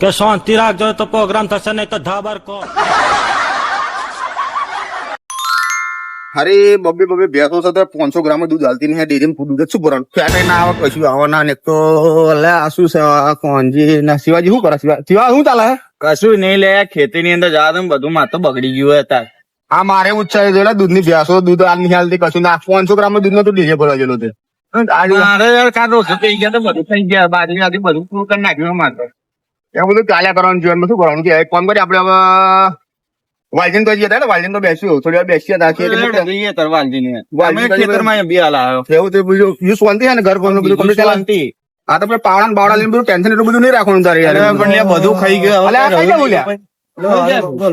કે શાંતિ રાખજો તો પ્રોગ્રામ થશે નહીં તો ધાબર કો. અરે બબે બબે ભેંસો સાથે તો પાંચસો ગ્રામ દૂધ હાલતી નહીં ડેરી દૂધ શું ભરણ ફેટ ના આવે કશું આવવાના ના ને તો લે આ શું છે આ કોણજી? ના શિવાજી શું કરે? શિવા શિવા શું ચાલે? કશું નહીં લે ખેતી ની અંદર જવા દો બધું માથું બગડી ગયું હતા આ મારે ઉચ્ચાર જોયેલા દૂધની ભેંસો દૂધ આ નહીં હાલતી કશું ના. પાંચસો ગ્રામ દૂધ નો તો ડીજે ભરવા ગયેલો તે મારે યાર કાં રોજ થઈ ગયા તો બધું થઈ ગયા બાજરી બધું પૂરું કરી નાખ્યું મારે એવું બધું ચાલ્યા કરવાનું જીવનમાં. શું કરવાનું? કે એક કામ કરી આપણે હવે વાલજીન તો જઈએ ને વાલજીન તો બેસ્યું થોડી વાર બેસીએ હતા છીએ ખેતરમાં બી હાલ આવ્યો. એવું તો બીજું યુ શાંતિ છે ને ઘર કોનું બધું? કમ્પ્લીટ શાંતિ. આ તો પાવડા ને બાવડા લઈને બધું ટેન્શન એટલું બધું નહીં રાખવાનું તારે યાર. પણ બધું ખાઈ ગયું?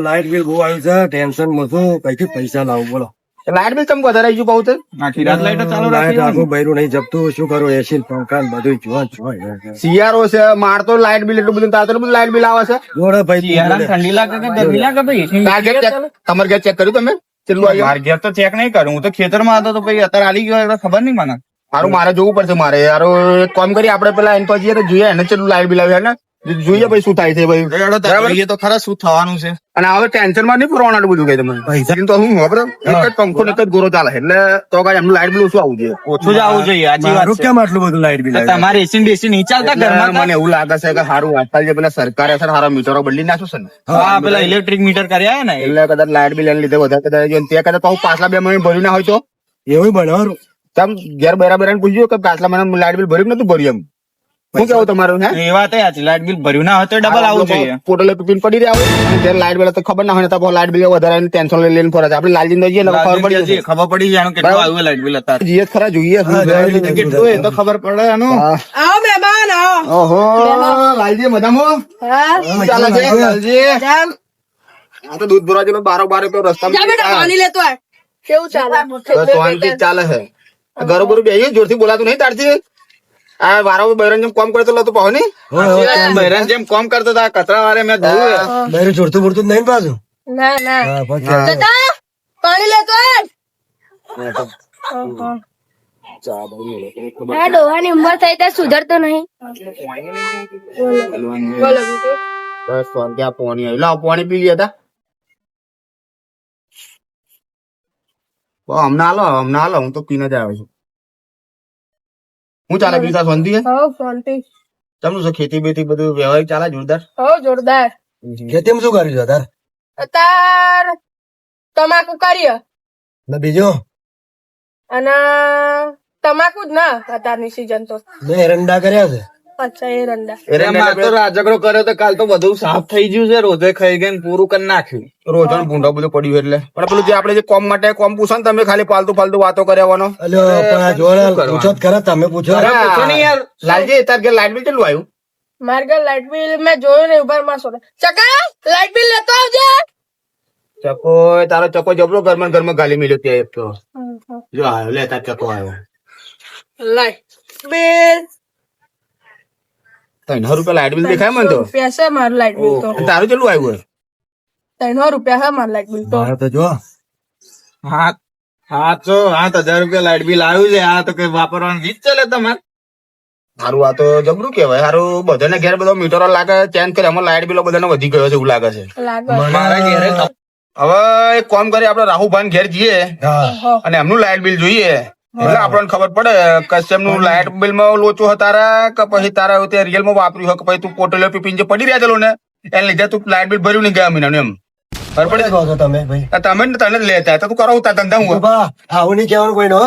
લાઈટ બિલ બહુ આવ્યું છે ટેન્શનમાં છું કઈથી પૈસા લાવું બોલો? લાઈટ બિલ ચમ વધારે ગયું બહુ તો? આખી રાત લાઈટ ચાલુ રાખી આખું બૈરું નહીં જપતું શું કરો? એસી પંખા ને બધું જોવા જોવા શિયાળો છે મારતો લાઈટ બિલ એટલું બધું તાર બધું લાઈટ બિલ આવે છે? જોડે ભાઈ શિયાળામાં ઠંડી લાગે કે ગરમી લાગે ભાઈ? તમારે ઘેર ચેક કર્યું તમે? કેટલું આવ્યું? મારે ઘેર તો ચેક નહીં કરું. હું તો ખેતરમાં હતો તો પછી અત્યારે આલી ગયો એટલે ખબર નહીં મને. મારું મારે જોવું પડશે મારે. યાર એક કામ કરી આપણે પેલા એને તો જઈએ તો જોઈએ એને કેટલું લાઈટ બિલ આવ્યું ને? જોઈએ ભાઈ શું થાય છે ભાઈ. બરાબર? તો ખરા શું થવાનું છે. અને હવે ટેન્શનમાં નહીં પૂરવાનું બધું કઈ તમે પૈસા તો હું ખબર એક જ પંખો ને એક જ ગોરો ચાલે એટલે તો કઈ એમનું લાઈટ બિલ ઓછું આવું જોઈએ. ઓછું જ આવું જોઈએ સાચી વાત કેમ આટલું બધું લાઈટ બિલ તમારે એસી ને બેસી નહીં ચાલતા ઘરમાં મને એવું લાગે છે કે સારું આજકાલ જે પેલા સરકારે છે સારા મીટરો બદલી નાખ્યું છે ને. હા પેલા ઇલેક્ટ્રિક મીટર કર્યા ને. એટલે કદાચ લાઈટ બિલ એને લીધે વધારે કદાચ તે કદાચ પાછું પાછલા બે મહિને ભર્યું ના હોય તો? એવું બનાવવાનું. તમ ઘેર બરાબર પૂછ્યું કે પાછલા મહિના લાઈટ બિલ ભર્યું નતું ભર્યું એમ? શું કેવું તમારું હે? એ વાત છે લાઈટ બિલ ભર્યું ના હોય તો ડબલ આવું જોઈએ. પોટલે પીપીન પડી રહ્યા હોય. અને ત્યારે લાઈટ બિલ તો ખબર ના હોય તો લાઈટ બિલ વધારે ટેન્શન લઈ લઈને ફરે છે. આપણે લાલજી જઈએ ખબર પડી જશે. ખબર પડી જાય કેટલું આવ્યું લાઈટ બિલ હતા જીએ ખરા જોઈએ. કેટલું એ તો ખબર પડે એનું. આવો મહેમાન આવો. ઓહો લાલજી મજામાં? હા. ચાલે છે લાલજી આ તો દૂધ ભરવા જેલો બારો બાર પેલો જા બેટા રસ્તા પાણી લેતો કેવું ચાલે? તો ચાલે છે. ઘરો બરું બેહી જોરથી બોલાતું નહીં તારથી. આ વારો બૈરન જેમ કોમ કરતો હતો પાહો નહીં? જેમ કોમ કરતો હતા કચરા વારે મેં જોયું. જોડતું પડતું નહીં પાછું? ના ના. હા પછી દાદા પાણી લેતો આ ડોહાની ઉંમર થઈ ત્યાં સુધરતો નહીં. બસ આ પાણી આવી લાવ પાણી પી ગયા તા. હમણાં હાલો હમણાં હાલો હું તો પીને જ આવ્યો છું. હું ચાલે બીજા શાંતિ હે હો શાંતિ. તમને શું ખેતી બેતી બધું વ્યવહાર ચાલે જોરદાર? હો જોરદાર. ખેતીમાં શું કર્યું છે તાર? અતાર તમાકુ કરીએ ને બીજો? અને તમાકુ જ ના અત્યારની સીઝન તો. મેં એરંડા કર્યા છે? અચ્છા તો રાજગડો કર્યો તો કાલ તો બધું સાફ થઈ ગયું છે. રોજે ખાઈ ગઈ પૂરું કરી નાખ્યું. રોજણ ભૂંડો બધું પડ્યું એટલે. પણ પેલું જે આપણે જે કોમ માટે કોમ પૂછો ને તમે ખાલી ફાલતુ ફાલતુ વાતો કર્યાવાનો અલ્યો પણ પૂછો ખરા તમે પૂછો. નહીં ને યાર. લાલજી તાર કે લાઈટ બિલ કેટલું આવ્યું? મારે ઘર લાઈટ બિલ મેં જોયું નહીં ઊભા માં ચકા લાઈટ બિલ લેતો આવજે. ચકો તારો ચકો જબરો ઘરમાં ઘરમાં ગાલી મળ્યો ત્યાં એક તો. જો આવ્યો લે તાર ચકો આવ્યો. Light bill. ત્રણ રૂપિયા લાઈટ બિલ દેખાય મને તો? રૂપિયા છે મારું લાઈટ બિલ તો. તારું કેટલું આવ્યું ત્રણ રૂપિયા છે મારું લાઈટ બિલ તો. મારે તો જો. હાથ હાથસો હાથ હજાર રૂપિયા લાઈટ બિલ આવ્યું છે આ તો કઈ વાપરવાનું રીત ચાલે તમારે? સારું આ તો જબરું કેવાય સારું બધાને ઘેર બધો મીટરો લાગે ચેન્જ કરે એમાં લાઈટ બિલો બધાને વધી ગયો છે એવું લાગે છે. મારા ઘેરે હવે એક કામ કરીએ આપડે રાહુભાઈ ઘેર જઈએ અને એમનું લાઈટ બિલ જોઈએ. એટલે આપણને ખબર પડે કસ્ટમનું લાઈટ બિલમાં લોચો હતા કે પછી તારા તે રિયલમાં વાપર્યું હોય કે પછી તું પોટેલો પીપીને જે પડી રહ્યા ચલો ને એને લીધે તું લાઈટ બિલ ભર્યું નહીં ગયા મહિનાનું એમ. ખબર પડે કહો છો તમે ભાઈ તમે ને તને લેતા તો તું કરો તાર ધંધા હું બાબા આવું નહીં કહેવાનું કોઈ નો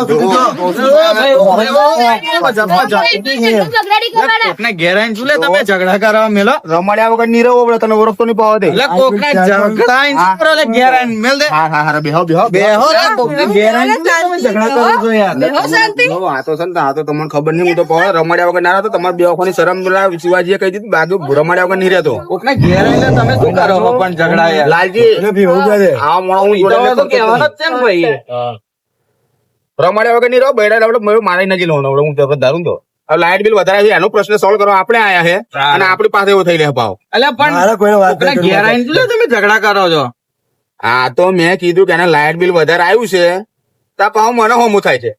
ઝઘડાડી કરવાના કોકના ઘેર આવીને શું લે તમે ઝઘડા કરવા મેલો રમાડ્યા વગર નીરવ આપણે તને ઓળખતો નહીં પાવા દે કોકના ઝઘડા આવીને શું કરો? એટલે ઘેર આવીને મેલ દે હા હા હા બેહો બેહો બેહો લે, કોકના ઘેર આવીને શું તમે ઝઘડા કરો છો યાર બેહો શાંતિ જો આ તો છે ને આ તો તમને ખબર નહીં હું તો પાવા રમાડ્યા વગર ના રહેતો તમારે બે વખતની શરમ શિવાજીએ કહી દીધું બાજુ રમાડ્યા વગર નહીં રહેતો કોકના ઘેર તમે શું કરો પણ ઝઘડા યાર લાલજી એટલે કહે છે. આ મોણો હું ઈ તો કહેવાનો જ છે ને ભાઈ. રમાડ્યા વગરની રહો બૈરા આપણે મેં મારી નજી લેવાનો હું તો દારૂ તો. હવે લાઇટ બિલ વધારે છે એનો પ્રશ્ન સોલ્વ કરવા આપણે આયા છે અને આપણી પાસે એવો થઈ રહ્યા ભાવ એટલે પણ ઘેર આવીને તમે ઝઘડા કરો છો. હા તો મેં કીધું કે એને લાઇટ બિલ વધારે આવ્યું છે તા પાછું મને હોમું થાય છે.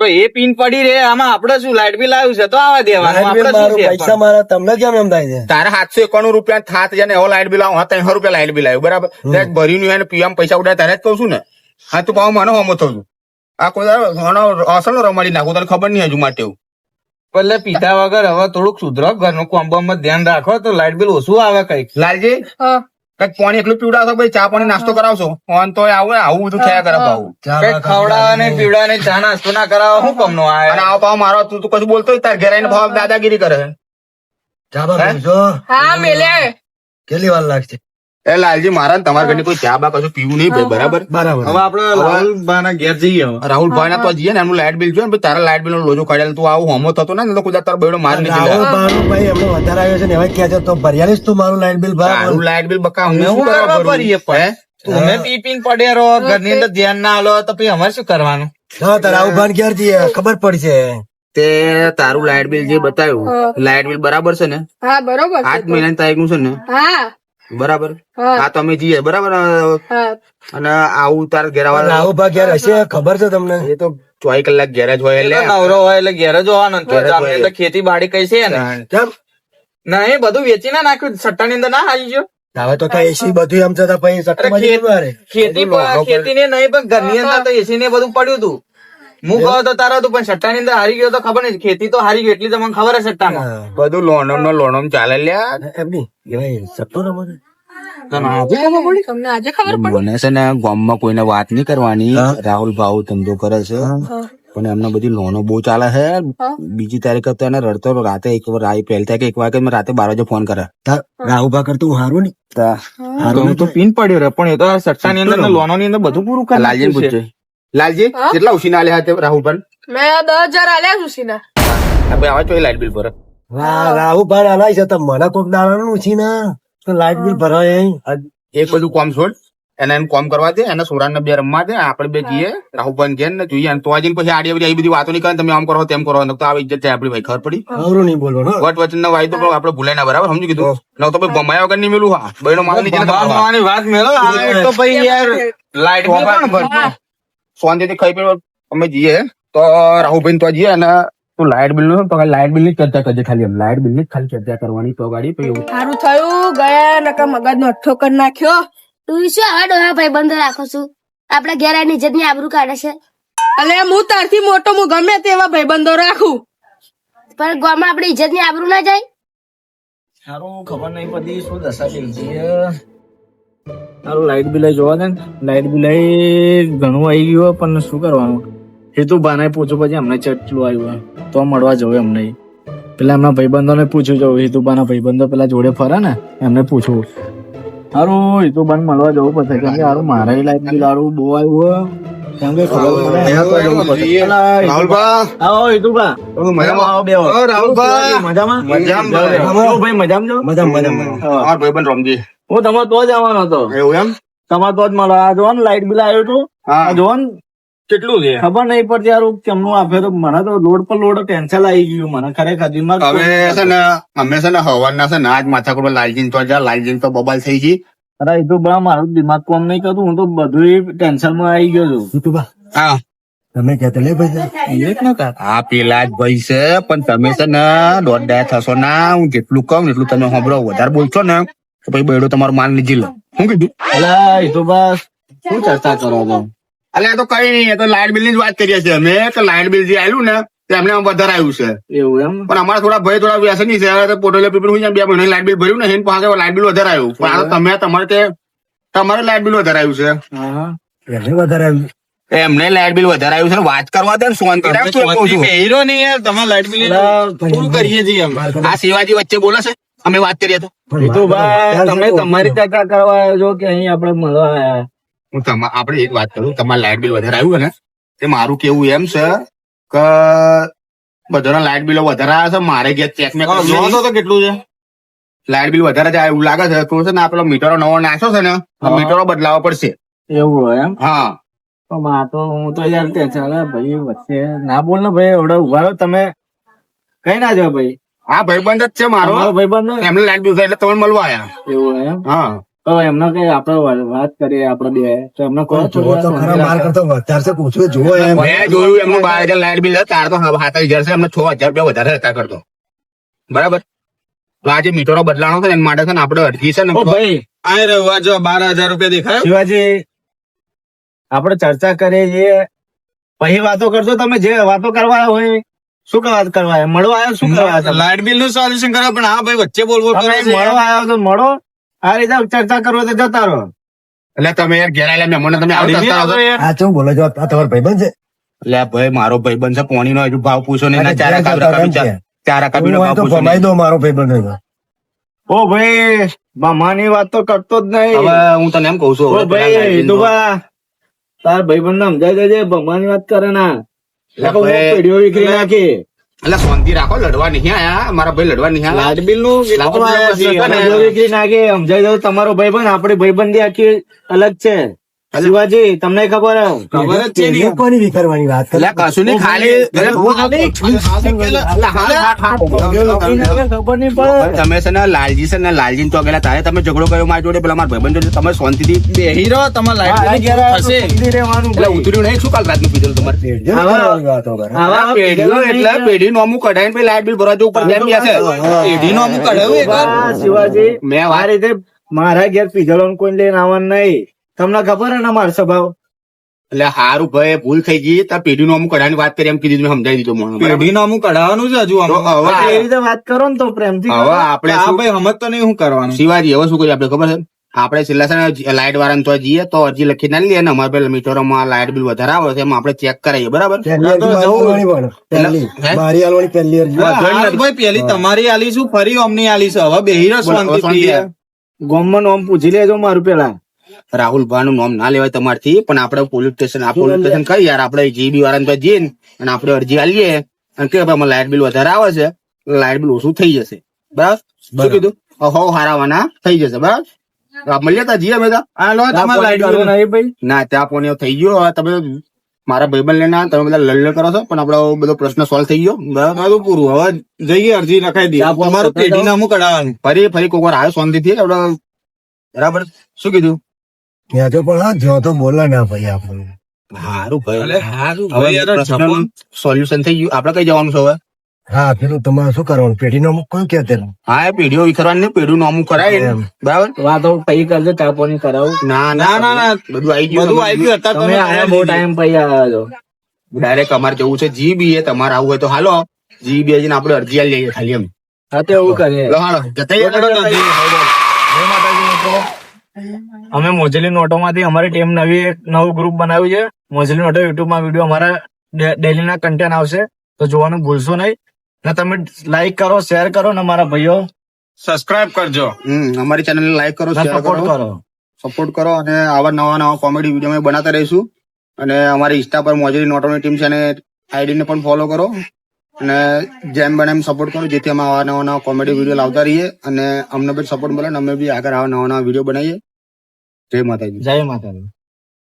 તો એ પિન પડી રે આમાં આપડે શું લાઈટ બિલ આવ્યું છે તો આવા દેવાનું આપડે શું છે પૈસા મારા તમને કેમ એમ થાય છે? તારા સાતસો એકાણું રૂપિયા થાત જાય એવો લાઇટ બિલ આવો ત્રણસો રૂપિયા લાઇટ બિલ આવ્યું બરાબર? ત્યાં ભર્યું નહીં પીએમ પૈસા ઉડાય તારે જ કહું છું ને. હા તું પાછું મને હોમો થયું આ કોઈ અસલ રમાડી નાખું તને ખબર નહીં હજુ માટે એવું. એટલે પીધા વગર હવે થોડુંક સુધરો ઘરનું કોમ્બોમાં ધ્યાન રાખો તો લાઈટ બિલ ઓછું આવે કંઈક. લાલજી? હા. કંઈક પાણી એકલું પીવડાવશો ભાઈ ચા પાણી નાસ્તો કરાવશો? ફોન તો આવું આવું બધું થયા કરે ભાવ. કંઈક ખવડાવે ને પીવડાવે ને ચા નાસ્તો ના કરાવો શું કમનો નો આવે આવો પાવ મારો તું તું કશું બોલતો હોય તાર ઘેર ભાવ દાદાગીરી કરે ચા બા હા? મેલે કેટલી વાર લાગશે? એ લાલજી મારા ને તમારા ઘરની કોઈ ચા બા કશું પીવું નહીં ભાઈ બરાબર? બરાબર. હવે આપડે ના ઘેર જઈએ હવે. રાહુલભાઈ ના તો જઈએ ને એમનું લાઇટ બિલ જોઈએ ને તારા લાઇટ બિલ નો લોજો કાઢેલ તું આવું હોમો થતો ને તો કુદા તારો બેડો માર રાહુલ જાય. ભાઈ ભાઈ એમનો વધારે આવ્યો છે ને હવે ક્યાં છે તો ભર્યાલીસ તું મારું લાઇટ બિલ ભરા મારું લાઇટ બિલ બકા હું અમે શું કરવા કરવા ભરું? પણ? તમે પીપીન પડે રહો ઘરની અંદર ધ્યાન ના આલો તો પછી અમારે શું કરવાનું? હા તારા રાહુલ ભાઈ ક્યારે જઈએ ખબર પડશે. તે તારું લાઇટ બિલ જે બતાવ્યું. લાઇટ બિલ બરાબર છે ને? હા બરોબર આઠ મહિના મહિનાની તારીખનું છે ને? હા. બરાબર? હા. આ તમે જઈએ. બરાબર અને આવું તાર ઘેરાવા આવવા ભાગ ઘેર હશે ખબર છે તમને? એ તો ચોવીસ કલાક ઘેર જ હોય એટલે. નવરો હોય એટલે ઘેર જ હોવાનો ખેતી બાડી કઈ છે ને કેમ? ના એ બધું વેચી ના નાખ્યું. સટ્ટા ની અંદર ના આવી ગયો. હવે તો કઈ એસી બધું એમ છતાં પછી. ખેતી ખેતી ને નહીં પણ ઘરની અંદર તો એસી ને બધું પડ્યું હતું. હું ગયો તો તારો પણ સટ્ટાની અંદર હારી ગયો તો ખબર નહીં ખેતી તો હારી ગઈ એટલી મને ખબર છે સટ્ટામાં. માં બધું લોણમ નો લોણમ ચાલે લ્યા એમ નહીં એવાય સટ્ટો રમો છો? તને આજે ખબર પડી? તમને આજે ખબર પડી? મને છે ને ગામમાં કોઈને વાત નહીં કરવાની. રાહુલ ભાવ ધંધો કરે છે. પણ એમને બધી લોનો બહુ ચાલે છે. બીજી તારીખ તો એને રડતો રાતે એક વાર આવી પહેલ થાય કે એક વાગે મેં રાતે બાર વાગે ફોન કરે તા- રાહુલ ભાઈ કરતું હારું નહીં. તો. તો પીન પડ્યો રે પણ એ તો સટ્ટાની અંદર ને લોનો ની અંદર બધું પૂરું કરી લાલજી નાખ્યું છે. પૂછે લાલજી કેટલા ઉછીના આલ્યા હતા રાહુલભાઈ? મેં દસ હજાર આલ્યા સુશીના આવે તો લાઇટ બિલ ભરે. વાહ, રાહુલ આલાય છે તો મને કોક દાડાનું ઉછી તો લાઇટ બિલ ભરાય. એક બધું કોમ છોડ એને એમ કોમ કરવા દે એને સોરાન ને બે રમવા દે આપણે બે જઈએ રાહુલભાઈ ઘેર ને જોઈએ. અને તો આજે પછી આડી બધી આવી બધી વાતો નહીં કરે તમે આમ કરો તેમ કરો તો આવી ઇજ્જત છે આપડી ભાઈ ખબર પડી? નહીં બોલવાનું વટ વચન ના વાયદો પણ આપણે ભૂલાય ના બરાબર સમજી કીધું? ન તો ભાઈ ગમાયા વગર નહીં મેલું હા. બહેનો માલ નીચે વાત મેળો તો યાર લાઈટ બિલ? શાંતિથી ખાઈ પીને અમે જઈએ. તો રાહુલભાઈ તો જઈએ અને તું લાઇટ બિલનું તો લાઇટ બિલની ચર્ચા કરજે ખાલી લાઇટ બિલની ખાલી ચર્ચા કરવાની તો ગાડી પછી એવું. સારું થયું. ગયા નકા મગજ નો અઠ્ઠો કરી નાખ્યો. તું શું હવે ડોહા ભાઈ બંધ રાખો છું? આપડે ઘેર ઇજ્જતની આબરૂ કાઢે છે. અલે હું તારથી મોટો હું ગમે તેવા ભાઈબંધો રાખું. પણ ગામમાં આપડી ઇજ્જતની આબરૂ ના જાય? સારું ખબર નહીં પડી. શું દશા થઈ છે? સારું લાઈટ બિલ જોવા દે ને લાઈટ બિલ ઘણું આવી ગયું પણ શું કરવાનું? હેતુ બાને પૂછું પછી અમને ચટલું આવ્યું તો મળવા જવું એમને પેલા એમના ભાઈબંધોને પૂછું જવું હેતુબાના ભાઈબંધો પેલા જોડે ફરે ને એમને પૂછવું સારું હેતુબાને મળવા જવું પડશે કેમ કે સારું મારે લાઈટ બિલ સારું બહુ આવ્યું કેમ કે ખબર મજામાં. મજામાં? મજામાં. હા. હું તમારે તો જ આવવાનો હતો એવું એમ તમારે તો જ મળો આ જોવો ને લાઈટ બિલ આવ્યો હતો આ હા જોવો ને કેટલું છે ખબર નહીં પડતી યાર કેમનું આપે તો મને તો લોડ પર લોડ કેન્સલ આવી ગયું મને ખરેખર દિમાગ હવે છે ને અમે છે ને હવારના છે ને આજ માથાકૂટ લાલજીન તો જા લાલજીન તો બબાલ થઈ ગઈ અરે એ તો બા મારું દિમાગ કોમ નહીં કરતું હું તો બધું ટેન્શનમાં આવી ગયો છું હા તમે કહેતા લે ભાઈ એક ન કર આ પેલા જ ભાઈ છે પણ તમે છે ને દોઢ ડાય થશો ના હું જેટલું કહું એટલું તમે સાંભળો વધારે બોલશો ને તો ભાઈ બેડો તમારો માલ લીધી લો. શું કીધું? અલા એ તો બસ. શું ચર્ચા કરો છો? અલે તો કઈ નહીં એ તો લાઇટ બિલની જ વાત કરીએ છીએ. અમે તો લાઇટ બિલ જે આવ્યું ને એમને વધારે આવ્યું છે. એવું એમ? પણ અમારા થોડા ભાઈ થોડા વ્યસની છે હવે પોર્ટલ પેપર હું બે મહિના લાઇટ બિલ ભર્યું ને એને પાસે લાઇટ બિલ વધારે આવ્યું પણ આ તમે તમારે તે તમારે લાઇટ બિલ વધારે આવ્યું છે. વધારે આવ્યું. એમને લાઇટ બિલ વધારે આવ્યું છે ને વાત કરવા દે ને શાંતિ રાખ તું એમ કહું છું. હીરો નહીં યાર તમારે લાઈટ બિલ પૂરું કરીએ છીએ આ શિવાજી વચ્ચે બોલે છે? અમે વાત કરીએ તો? એ તો બા તમે તમારી ચર્ચા કરવા જો છો કે અહીં આપણે મળવા આવ્યા હું તમા આપણે એક વાત કરું તમારે લાઇટ બિલ વધારે આવ્યું ને? તે મારું કેવું એમ છે કે બધાના લાઇટ બિલો વધારે આવ્યા છે મારે ગયા ચેક મેં જો તો તો કેટલું છે? લાઇટ બિલ વધારે જાય એવું લાગે છે તો છે ને આપડે મીટરો નવો નાખ્યો છે ને મીટરો બદલાવો પડશે. એવું હોય એમ? હા. તો માં તો હું તો યાર તે ચાલે ભાઈ વચ્ચે ના બોલ ને ભાઈ એવડો ઊભા તમે કઈ ના જાઓ ભાઈ? આ ભાઈબંધ જ છે મારો. ભાઈબંધ એમને લાઈટ બિલ એટલે તમે મળવા આવ્યા એવું એમ? હા. તો એમને કઈ આપડે વાત કરીએ આપડે બે. તો એમને કહો જોવો તો ખરા માર કરતો વધારે છે પૂછવું જોવો એમ. મેં જોયું એમનું બાર હજાર લાઇટ બિલ તાર તો સાત હજાર છે એમને છ હજાર રૂપિયા વધારે હતા કરતો. બરાબર? તો મીટરો બદલાણો છે ને એના માટે છે ને આપણે અરજી છે ને ભાઈ. આ રહ્યો જો બાર હજાર રૂપિયા દેખાય. શિવાજી આપણે ચર્ચા કરીએ છીએ પછી વાતો કરશો તમે જે વાતો કરવા હોય. શું વાત કરવા આવ્યા? મળવા આવ્યો શું કરવા? લાઇટ બિલનું સોલ્યુશન કરો પણ હા ભાઈ વચ્ચે બોલવો મળવા આવ્યા તો મળો. આ રીતે ચર્ચા કરો તો જતા રહો. એટલે તમે યાર ઘેર આવેલા મહેમાનો તમે આ શું બોલો છો? આ તમારો ભાઈબંધ છે? એટલે ભાઈ મારો ભાઈ બનશે પોણી નો હજુ ભાવ પૂછો ને ચાર કાપી ચાર હું ભાવ પૂછો ભમાઈ. દો મારો ભાઈબંધ. ઓ ભાઈ મામાની વાત તો કરતો જ નહીં. હવે હું તને એમ કઉ છું ભાઈ તું તાર ભાઈબંધ ને સમજાઈ દેજે ભગવાન વાત કરે ના. એટલે ભાઈ- શાંતિ રાખો લડવા નહીં આયા. મારા ભાઈ લડવા નહીં લાઇટ બિલનું. નાખી તમારો ભાઈબંધ આપડી ભાઈબંધી આખી અલગ છે. શિવાજી તમને ખબર ખબર જ છે પેઢીઓ કોની વિખરવાની વાત કરે? કશું નહીં ખાલી એટલે હા, હા, હા. ખબર નહીં પડે. તમે છે ને લાલજી છે ને લાલજી તો ગયેલા તારે તમે ઝઘડો કર્યો મારી જોડે પેલા મારા ભાઈબંધ જોડે તમે શાંતિથી બેહી રહો તમે થશે? એટલે ઉતર્યું નહીં શું કાલ રાતનું પીધેલું તમારે? પેઢીઓ એટલે પેઢી નોમું કઢાઈને પછી લાઇટ બિલ ભરવા જવું પડે જેમ બેસે. પેઢી નું અમુક કઢાવ્યું શિવાજી. મેં આ રીતે મારા ઘેર પીધેલો કોઈ લઈને આવવાનું નહીં. તમને ખબર હે ને મારો સ્વભાવ? એટલે હારું ભાઈ ભૂલ થઈ ગઈ. તાર પેઢી નું અમુક કઢાની વાત કરી એમ કીધું સમજાવી દીધું મને પેઢી નું અમુક કઢાવાનું છે હજુ તો હવે એ રીતે વાત કરો ને તો પ્રેમથી હવે. આપણે આ ભાઈ સમજતો નહીં શું કરવાનું. શિવાજી હવે શું કરીએ આપણે ખબર છે? આપણે છેલ્લા છે લાઇટ વાળાને તો જઈએ તો અરજી લખી ના લઈએ ને અમારે પેલા મીટરોમાં લાઇટ બિલ વધારે આવે છે એમાં આપણે ચેક કરાવીએ બરાબર? પેલી તમારી આલી શું ફરી ઓમની આલી છે. હવે બેહી રસ. ગામમાં નામ પૂછી લેજો મારું પેલા. રાહુલનું નામ ના લેવાય તમારથી પણ આપણે પોલીસ સ્ટેશન આ પોલીસ સ્ટેશન કઈ યાર? આપણે જીબી વાળાને તો જઈએ અને આપણે અરજી આલીએ. અને કે ભાઈ લાઇટ બિલ વધારે આવે છે લાઇટ બિલ ઓછું થઈ જશે. બરાબર? શું કીધું? હો હારાવાના થઈ જશે બરાબર? મળીએ તા જીએ બધા? આ લો તમારે લાઈટ બિલ. ભાઈ. ના ત્યાં પણ થઈ ગયો. તમે મારા ભાઈબંધ લઈને તમે બધા લડ કરો છો પણ આપણો બધો પ્રશ્ન સોલ્વ થઈ ગયો. બધું પૂરું. હવે જઈએ અરજી લખાઈ દઈએ. તમારું પેઢી નામું કઢાવવાનું ફરી ફરી કોક વાર આવ્યો શાંતિથી આપણે બરાબર? શું કીધું? ત્યાં તો પણ હા જો તો બોલે ના ભાઈ આપણને યાર પ્રશ્નનું સોલ્યુશન થઈ ગયું. આપણે કઈ જવાનું છે હવે? હા પેલું તમારે શું કરવાનું? પેઢી નો કોઈ કે તેનું? હા પેઢીઓ વિખરવાની નહીં પેઢીનું અમુક કરાય. બરાબર? વાતો પછી કરજો ચા પાણી કરાવું. ના ના ના ના બધું આવી ગયું. બધું આવી ગયું અત્યારે તમે આયા બહુ ટાઈમ પછી આવ્યા છો. ડાયરેક્ટ અમારે જવું છે જી બી એ તમારે આવું હોય તો હાલો. જી બી જઈને આપણે અરજી આલી લઈએ ખાલી એમ. હા તો એવું કરીએ. હાલો. જતા રહીએ. અમે મોજલી નોટો માંથી અમારી ટીમ નવી એક નવું ગ્રુપ બનાવ્યું છે. મોજલી નોટો યુટ્યુબમાં વીડિયો અમારા ડેલી ના કન્ટેન્ટ આવશે. તો જોવાનું ભૂલશો નહીં. ને તમે લાઈક કરો શેર કરો ને મારા ભાઈઓ. સબસ્ક્રાઇબ કરજો. અમારી ચેનલ ને લાઈક કરો શેર સપોર્ટ કરો. સપોર્ટ કરો અને આવા નવા નવા કોમેડી વીડિયો અમે બનાવતા રહીશું. અને અમારી ઇન્સ્ટા પર મોજરી નોટોની ટીમ છે અને આઈડી ને પણ ફોલો કરો. અને જેમ બને એમ સપોર્ટ કરો, જેથી અમે આવા નવા નવા કોમેડી વીડિયો લાવતા રહીએ અને અમને બી સપોર્ટ મળે અને અમે બી આગળ આવા નવા નવા વીડિયો બનાવીએ. જય માતાજી. જય માતાજી.